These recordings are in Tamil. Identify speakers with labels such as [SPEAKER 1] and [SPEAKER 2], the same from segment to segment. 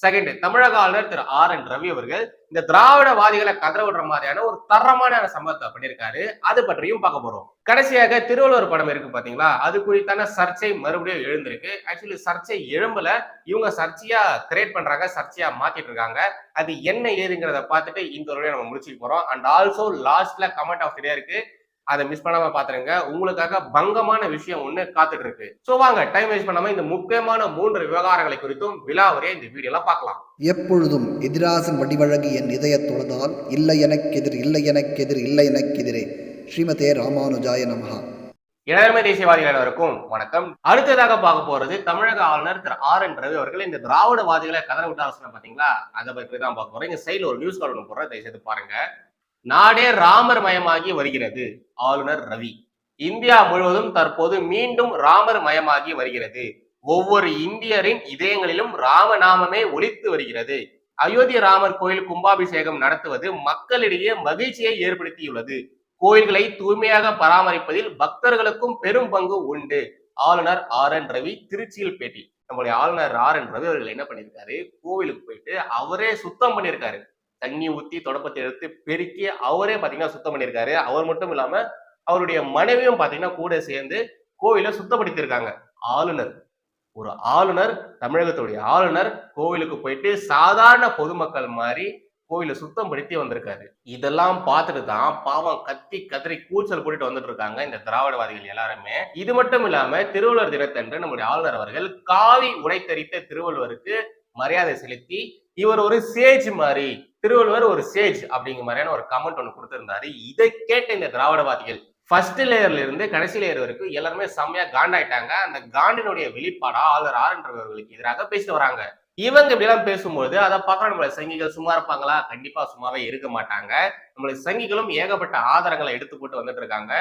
[SPEAKER 1] செகண்ட் தமிழக ஆளுநர் திரு ஆர் என் ரவி அவர்கள் இந்த திராவிடவாதிகளை கதற விடுற மாதிரியான ஒரு தரமான சம்பவத்தை பண்ணியிருக்காரு. அது பற்றியும் பார்க்க போறோம். கடைசியாக திருவள்ளுவர் படம் இருக்கு பாத்தீங்களா? அது குறித்தான சர்ச்சை மறுபடியும் எழுந்திருக்கு. ஆக்சுவலி சர்ச்சை எழும்பல. இவங்க சர்ச்சையா கிரியேட் பண்றாங்க சர்ச்சையா மாத்திட்டு இருக்காங்க. அது என்ன ஏதுங்கிறத பார்த்துட்டு இந்த ஒரு நம்ம முடிச்சுட்டு போறோம். அண்ட் ஆல்சோ லாஸ்ட்ல கமெண்ட் ஆஃப் இருக்கு. அதை மிஸ் பண்ணாம பாத்துருங்க. உங்களுக்காக பங்கமான விஷயம் ஒண்ணு காத்துட்டு இருக்கு சோ வாங்க டைம் வேஸ்ட் பண்ணாம இந்த முக்கியமான மூன்று விவகாரங்களை குறித்தும் விலாவரியா இந்த வீடியோல பார்க்கலாம்.
[SPEAKER 2] எப்பொழுதும் எதிராசன் வடிவழகு என் இதயத் தொழுதால் இல்லை எனக்கெதிர் இல்லை எனக்கெதிர் இல்லை எனக்கெதிரே ஸ்ரீமதே ராமானுஜாய நமஹா.
[SPEAKER 1] இளமை தேசியவாதிகள் அனைவருக்கும் வணக்கம். அடுத்ததாக பார்க்க போறது தமிழக ஆளுநர் திரு ஆர் என் ரவி அவர்கள். இந்த திராவிடவாதிகளை கதற விட்டு ஆலோசனை பாத்தீங்களா? அதை பற்றி தான் பார்க்க போறோம். இங்க சைடுல ஒரு நியூஸ் கார்டு ஒன்று போடுறேன். தயவுசெய்து பாருங்க. நாடே ராமர் மயமாகி வருகிறது ஆளுநர் ரவி. இந்தியா முழுவதும் தற்போது மீண்டும் ராமர் மயமாகி வருகிறது. ஒவ்வொரு இந்தியரின் இதயங்களிலும் ராமநாமமே ஒழித்து வருகிறது. அயோத்தி ராமர் கோயில் கும்பாபிஷேகம் நடத்துவது மக்களிடையே மகிழ்ச்சியை ஏற்படுத்தியுள்ளது. கோயில்களை தூய்மையாக பராமரிப்பதில் பக்தர்களுக்கும் பெரும் பங்கு உண்டு. ஆளுநர் ஆர் என் ரவி திருச்சியில் பேட்டி. நம்மளுடைய ஆளுநர் ஆர் என் ரவி அவர்கள் என்ன பண்ணியிருக்காரு? கோவிலுக்கு போயிட்டு அவரே சுத்தம் பண்ணியிருக்காரு. தண்ணி ஊத்தி தொடப்பத்தை எடுத்து பெருக்கி அவரே பாத்தீங்கன்னா சுத்தம் பண்ணியிருக்காரு. அவர் மட்டும் இல்லாம அவருடைய மனைவியும் பாத்தீங்கன்னா கூட சேர்ந்து கோவிலை சுத்தப்படுத்தியிருக்காங்க. ஆளுநர். ஒரு ஆளுநர் தமிழகத்துடைய ஆளுநர் கோவிலுக்கு போயிட்டு சாதாரண பொதுமக்கள் மாதிரி கோவிலை சுத்தம் படுத்தி வந்திருக்காரு. இதெல்லாம் பார்த்துட்டு தான் பாவம் கத்தி கதறி கூச்சல் போட்டுட்டு வந்துட்டு இருக்காங்க இந்த திராவிடவாதிகள் எல்லாருமே. இது மட்டும் இல்லாம திருவள்ளுவர் தினத்தன்று நம்முடைய ஆளுநர் அவர்கள் காவி உடை தரித்த திருவள்ளுவருக்கு மரியாதை செலுத்தி இவர் ஒரு சேஜ் மாதிரி திருவள்ளுவர் ஒரு சேஜ் அப்படிங்கிற மாதிரியான ஒரு கமெண்ட் ஒன்று கொடுத்திருந்தாரு. இதை கேட்ட இந்த திராவிடவாதிகள் ஃபர்ஸ்ட் லேயர்ல இருந்து கடைசி லேயர் வரைக்கும் எல்லாருமே செம்மையா காண்டாயிட்டாங்க. அந்த காண்டினுடைய வெளிப்பாடா ஆளுநர் ஆர் என்றவர்களுக்கு எதிராக பேசிட்டு வராங்க. இவங்க இப்படிலாம் பேசும்போது அதை பார்க்க நம்மளை சங்கிகள் சும்மா இருப்பாங்களா? கண்டிப்பா சும்மாவே இருக்க மாட்டாங்க. நம்மள சங்கிகளும் ஏகப்பட்ட ஆதாரங்களை எடுத்து போட்டு வந்துட்டு இருக்காங்க.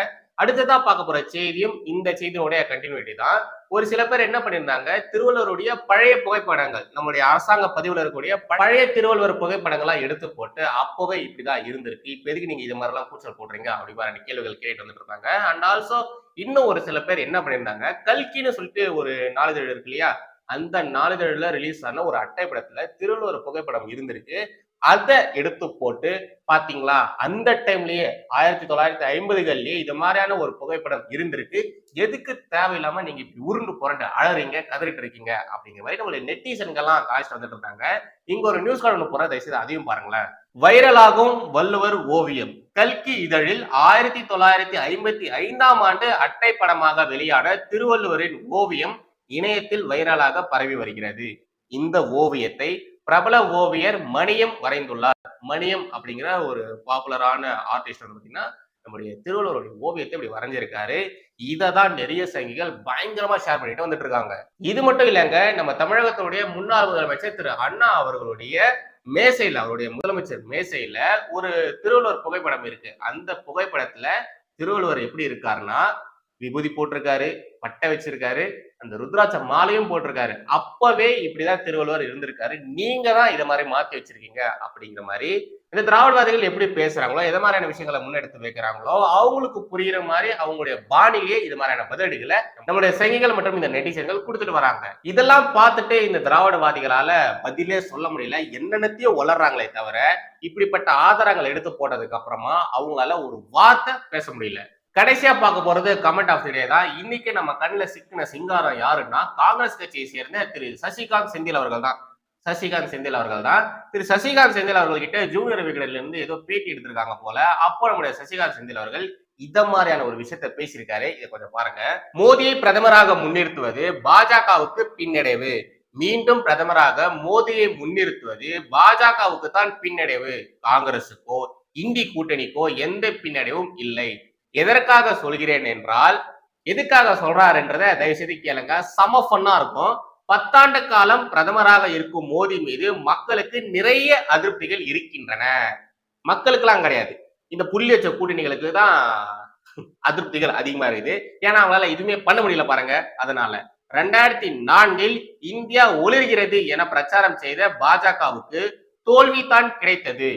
[SPEAKER 1] அடுத்ததா பார்க்க போற செய்தியும் இந்த செய்தியினுடைய கண்டினியூட்டி தான். ஒரு சில பேர் என்ன பண்ணியிருந்தாங்க? திருவள்ளுவருடைய பழைய புகைப்படங்கள் நம்மளுடைய அரசாங்க பதிவுல இருக்கக்கூடிய பழைய திருவள்ளுவர் புகைப்படங்களா எடுத்து போட்டு அப்பவே இப்படிதான் இருந்திருக்கு. இப்ப எதுக்கு நீங்க இது மாதிரிலாம் கூச்சல் போடுறீங்க? அப்படி மாதிரி கேள்விகள் கேட்டு வந்துட்டு இருந்தாங்க அண்ட் ஆல்சோ இன்னும் ஒரு சில பேர் என்ன பண்ணியிருந்தாங்க? கல்கின்னு சொல்லிட்டு ஒரு நாளிதழ் இருக்கு இல்லையா? அந்த நாளிதழில் ரிலீஸ் ஆன ஒரு அட்டைப்படத்தில் திருவள்ளுவர் புகைப்படம் இருந்திருக்கு. அதை எடுத்து போட்டு பாத்தீங்களா? அந்த டைம்லயே ஆயிரத்தி தொள்ளாயிரத்தி ஐம்பதுகள்லயே இது மாதிரியான ஒரு புகைப்படம் இருந்திருக்கு. எதுக்கு தேவையில்லாம நீங்க இப்படி உருண்டு புரண்டு அழறீங்க கதறிட்டு இருக்கீங்க அப்படிங்கிற மாதிரி நம்மளுடைய நெட்டிசன்கள்லாம் காய்ச்சிட்டு வந்துட்டு இருந்தாங்க. இங்க ஒரு நியூஸ் கார்டு ஒன்று போற தயவுசெய்து அதையும் பாருங்களேன். வைரலாகும் வள்ளுவர் ஓவியம். கல்கி இதழில் ஆயிரத்தி தொள்ளாயிரத்தி ஐம்பத்தி ஐந்தாம் ஆண்டு அட்டைப்படமாக வெளியான திருவள்ளுவரின் ஓவியம் இணையத்தில் வைரலாக பரவி வருகிறது. இந்த ஓவியத்தை பிரபல ஓவியர் மணியம் வரைந்துள்ளார். மணியம் அப்படிங்கிற ஒரு பாப்புலரான ஆர்டிஸ்ட் வந்து பார்த்தீங்கன்னா நம்முடைய திருவள்ளுவருடைய ஓவியத்தை இப்படி வரைஞ்சிருக்காரு. இதை தான் நிறைய சங்கிகள் பயங்கரமா ஷேர் பண்ணிட்டு வந்துட்டு இருக்காங்க. இது மட்டும் இல்லைங்க நம்ம தமிழகத்தினுடைய முன்னாள் முதலமைச்சர் திரு அண்ணா அவர்களுடைய மேசையில அவருடைய முதலமைச்சர் மேசையில ஒரு திருவள்ளுவர் புகைப்படம் இருக்கு. அந்த புகைப்படத்துல திருவள்ளுவர் எப்படி இருக்காருன்னா விபூதி போட்டிருக்காரு பட்டை வச்சிருக்காரு அந்த ருத்ராட்ச மாலையும் போட்டிருக்காரு. அப்பவே இப்படிதான் திருவள்ளுவர் இருந்திருக்காரு. நீங்க தான் இதை மாதிரி மாத்தி வச்சிருக்கீங்க அப்படிங்கிற மாதிரி இந்த திராவிடவாதிகள் எப்படி பேசுறாங்களோ எதை மாதிரியான விஷயங்களை முன்னெடுத்து வைக்கிறாங்களோ அவங்களுக்கு புரியுற மாதிரி அவங்களுடைய பாணிலேயே இது மாதிரியான பதிலடிகளை நம்மளுடைய சங்கிகள் மற்றும் இந்த நெட்டிசன்கள் கொடுத்துட்டு வராங்க. இதெல்லாம் பார்த்துட்டு இந்த திராவிடவாதிகளால பதிலே சொல்ல முடியல. என்னென்னத்தையும் வளர்றாங்களே தவிர இப்படிப்பட்ட ஆதாரங்கள் எடுத்து போட்டதுக்கு அப்புறமா அவங்களால ஒரு வார்த்தை பேச முடியல. கடைசியா பார்க்க போறது கமெண்ட் ஆஃப் தி டே தான். இன்னைக்கு நம்ம கண்ணில் சிக்கின சிங்காரம் யாருன்னா காங்கிரஸ் கட்சியை சேர்ந்த திரு சசிகாந்த் செந்தில் அவர்கள் தான். சசிகாந்த் செந்தில் அவர்கள் தான். திரு சசிகாந்த் செந்தில் அவர்கள் கிட்ட ஜூனியர் விகடன்ல இருந்து ஏதோ பேட்டி எடுத்திருக்காங்க போல. அப்போ நம்முடைய சசிகாந்த் செந்தில் அவர்கள் இத மாதிரியான ஒரு விஷயத்த பேசியிருக்காரு. இதை கொஞ்சம் பாருங்க. மோடியை பிரதமராக முன்னிறுத்துவது பாஜகவுக்கு பின்னடைவு. மீண்டும் பிரதமராக மோடியை முன்னிறுத்துவது பாஜகவுக்கு தான் பின்னடைவு. காங்கிரசுக்கோ இந்தி கூட்டணிக்கோ எந்த பின்னடைவும் இல்லை. எதற்காக சொல்கிறேன் என்றால் எதுக்காக சொல்றாருன்றத தயவு செய்து கேளுங்க. சம ஃபன்னா இருக்கும். பத்தாண்டு காலம் பிரதமராக இருக்கும் மோடி மீது மக்களுக்கு நிறைய அதிருப்திகள் இருக்கின்றன. மக்களுக்கெல்லாம் கிடையாது. இந்த புள்ளி வச்ச கூட்டணிகளுக்கு தான் அதிருப்திகள் அதிகமா இருக்குது. ஏன்னா அவங்களால எதுவுமே பண்ண முடியல பாருங்க. அதனால ரெண்டாயிரத்தி நான்கில் இந்தியா ஒளிர்கிறது என பிரச்சாரம் செய்த பாஜகவுக்கு தோல்வி தான் கிடைத்தது.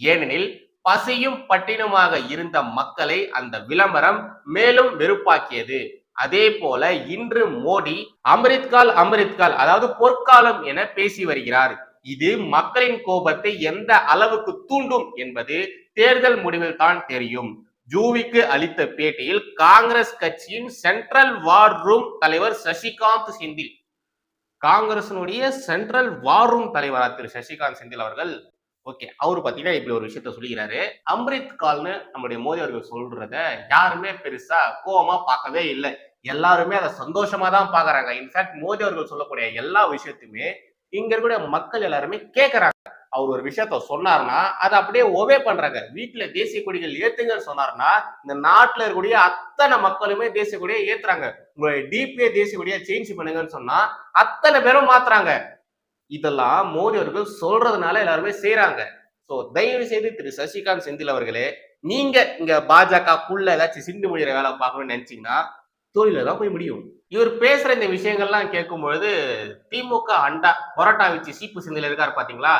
[SPEAKER 1] ஏனெனில் பசியும் பட்டினுமாக இருந்த மக்களை அந்த விளம்பரம் மேலும் வெறுப்பாக்கியது. அதே போல இன்று மோடி அமிர்த்கால் அமிர்த்கால் அதாவது பொற்காலம் என பேசி வருகிறார். இது மக்களின் கோபத்தை எந்த அளவுக்கு தூண்டும் என்பது தேர்தல் முடிவில் தான் தெரியும். ஜூவிக்கு அளித்த பேட்டியில் காங்கிரஸ் கட்சியின் சென்ட்ரல் வார் ரூம் தலைவர் சசிகாந்த் செந்தில். காங்கிரசினுடைய சென்ட்ரல் வார் ரூம் தலைவரா திரு சசிகாந்த் செந்தில் அவர்கள் ஓகே. அவர் பார்த்தீங்கன்னா இப்படி ஒரு விஷயத்த சொல்லிக்கிறாரு. அம்ரித் கால்னு நம்முடைய மோடி அவர்கள் சொல்றத யாருமே பெருசா கோபமா பார்க்கவே இல்லை. எல்லாருமே அதை சந்தோஷமா தான் பாக்குறாங்க இன்ஃபேக்ட் மோடி அவர்கள் சொல்லக்கூடிய எல்லா விஷயத்தையுமே இங்க இருக்கக்கூடிய மக்கள் எல்லாருமே கேட்கறாங்க அவர் ஒரு விஷயத்த சொன்னார்னா அதை அப்படியே ஒவே பண்றாங்க. வீட்டுல தேசிய கொடிகள் ஏத்துங்கன்னு சொன்னார்னா இந்த நாட்டுல இருக்கக்கூடிய அத்தனை மக்களுமே தேசிய கொடியை ஏத்துறாங்க. உங்களுடைய டிபிஏ தேசிய கொடியை சேஞ்ச் பண்ணுங்கன்னு சொன்னா அத்தனை பேரும் மாத்துறாங்க. இதெல்லாம் மோடி அவர்கள் சொல்றதுனால எல்லாருமே செய்யறாங்க ஸோ தயவு செய்து திரு சசிகாந்த் செந்தில் அவர்களே நீங்க இங்க பாஜகக்குள்ள ஏதாச்சும் சிந்து முடிகிற வேலை பார்க்கணும்னு நினைச்சீங்கன்னா தொழில தான் போய் முடியும். இவர் பேசுற இந்த விஷயங்கள்லாம் கேட்கும் பொழுது திமுக அண்டா பொரோட்டா வச்சு சீப்பு சிந்தில இருக்காரு பாத்தீங்களா?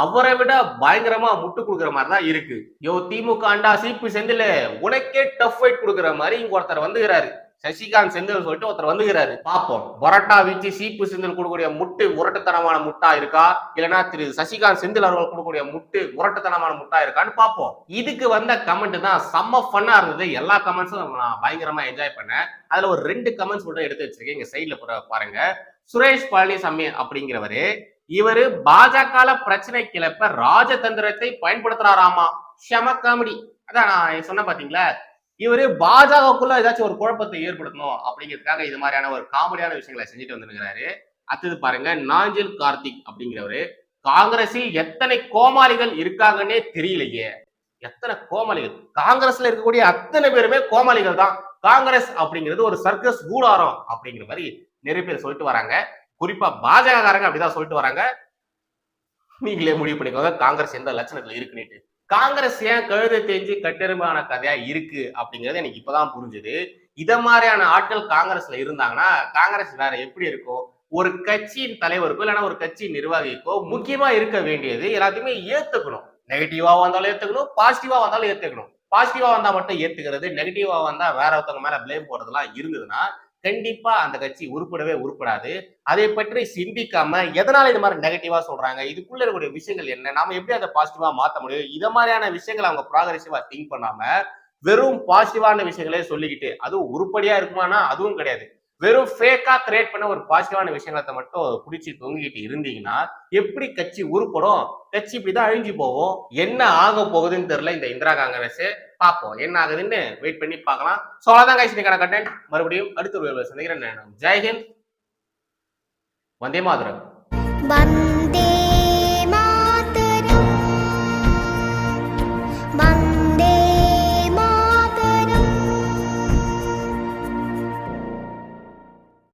[SPEAKER 1] அவரை விட பயங்கரமா முட்டு கொடுக்குற மாதிரி தான் இருக்கு. யோ திமுக அண்டா சீப்பு செந்தில உனக்கே டஃப் ஃபைட் கொடுக்குற மாதிரி இங்க ஒருத்தர் வந்துகிறாரு சசிகாந்த் செந்தில் சொல்லிட்டு ஒருத்தர் வந்துகிறாரு. பாப்போம் பரோட்டா வீச்சு சீப்பு செந்தில் கொடுக்கக்கூடிய முட்டு முரட்டுத்தனமான முட்டா இருக்கா? இல்லைன்னா திரு சசிகாந்த் செந்தில் அவர்கள் கொடுக்கக்கூடிய முட்டு முரட்டுத்தனமான முட்டா இருக்கான்னு பாப்போம் இதுக்கு வந்த கமெண்ட் தான் செம்ம ஃபன்னா இருந்தது. எல்லா கமெண்ட்ஸும் நான் பயங்கரமா என்ஜாய் பண்ணேன். அதுல ஒரு ரெண்டு கமெண்ட்ஸ் மட்டும் எடுத்து வச்சிருக்கேன். இங்க சைட்ல பாருங்க. சுரேஷ் பழனிசாமி அப்படிங்கிறவரு இவரு பாஜக பிரச்சனை கிளப்ப ராஜதந்திரத்தை பயன்படுத்துறாராமா? ஷம காமெடி அதான் நான் சொன்ன பாத்தீங்களா? இவரு பாஜகக்குள்ள ஏதாச்சும் ஒரு குழப்பத்தை ஏற்படுத்தணும் அப்படிங்கிறதுக்காக இது மாதிரியான ஒரு காமெடியான விஷயங்களை செஞ்சுட்டு வந்துருக்கிறாரு. அடுத்தது பாருங்க நாஞ்சில் கார்த்திக் அப்படிங்கிறவரு. காங்கிரஸில் எத்தனை கோமாளிகள் இருக்காங்கன்னே தெரியலையே. எத்தனை கோமாளிகள்? காங்கிரஸ்ல இருக்கக்கூடிய அத்தனை பேருமே கோமாளிகள் தான். காங்கிரஸ் அப்படிங்கிறது ஒரு சர்க்கஸ் கூடாரம் அப்படிங்கிற மாதிரி நிறைய பேர் சொல்லிட்டு வராங்க. குறிப்பா பாஜக காரங்க அப்படிதான் சொல்லிட்டு வராங்க. நீங்களே முடிவு பண்ணிக்கோங்க காங்கிரஸ் எந்த லட்சணத்துல இருக்குன்னுட்டு. காங்கிரஸ் ஏன் கழுதை தேஞ்சு கட்டெருமையான கதையா இருக்கு அப்படிங்கறது எனக்கு இப்பதான் புரிஞ்சுது. இத மாதிரியான ஆட்கள் காங்கிரஸ்ல இருந்தாங்கன்னா காங்கிரஸ் வேற எப்படி இருக்கும் ஒரு கட்சியின் தலைவருக்கோ இல்லைன்னா ஒரு கட்சியின் நிர்வாகிக்கோ முக்கியமா இருக்க வேண்டியது எல்லாத்தையுமே ஏத்துக்கணும். நெகட்டிவா வந்தாலும் ஏத்துக்கணும் பாசிட்டிவா வந்தாலும் ஏத்துக்கணும். பாசிட்டிவா வந்தா மட்டும் ஏத்துக்கிறது நெகட்டிவா வந்தா வேற ஒருத்தவங்க மேல பிளேம் போடுறதுலாம் இருந்ததுன்னா கண்டிப்பா அந்த கட்சி உருப்படவே உருப்படாது. அதை பற்றி சிந்திக்காம எதனால இது மாதிரி நெகட்டிவா சொல்றாங்க? இதுக்குள்ள இருக்கக்கூடிய விஷயங்கள் என்ன? நாம எப்படி அதை பாசிட்டிவா மாத்த முடியும்? இத மாதிரியான விஷயங்களை அவங்க ப்ராகிரசிவா திங்க் பண்ணாம வெறும் பாசிட்டிவான விஷயங்களே சொல்லிக்கிட்டு அதுவும் உருப்படியா இருக்குமானா அதுவும் கிடையாது. வெறும் ஃபேக்கா கிரியேட் பண்ண ஒரு பாசிட்டிவான விஷயங்களை மட்டும் பிடிச்சி தொங்கிக்கிட்டு இருந்தீங்கன்னா எப்படி கட்சி உருப்படும்? கட்சி இப்படிதான் அழிஞ்சு போகும். என்ன ஆக போகுதுன்னு தெரியல இந்த இந்திரா காங்கிரஸ். பார்ப்போம். என்ன ஆகுதுன்னு வெயிட் பண்ணி பார்க்கலாம். ஸோ அவ்வளோதான் கைஸ் கண்டென்ட் மறுபடியும் அடுத்த ஒரு சந்திக்கிறேன். ஜெய்ஹிந்த் வந்தே மாதரம்.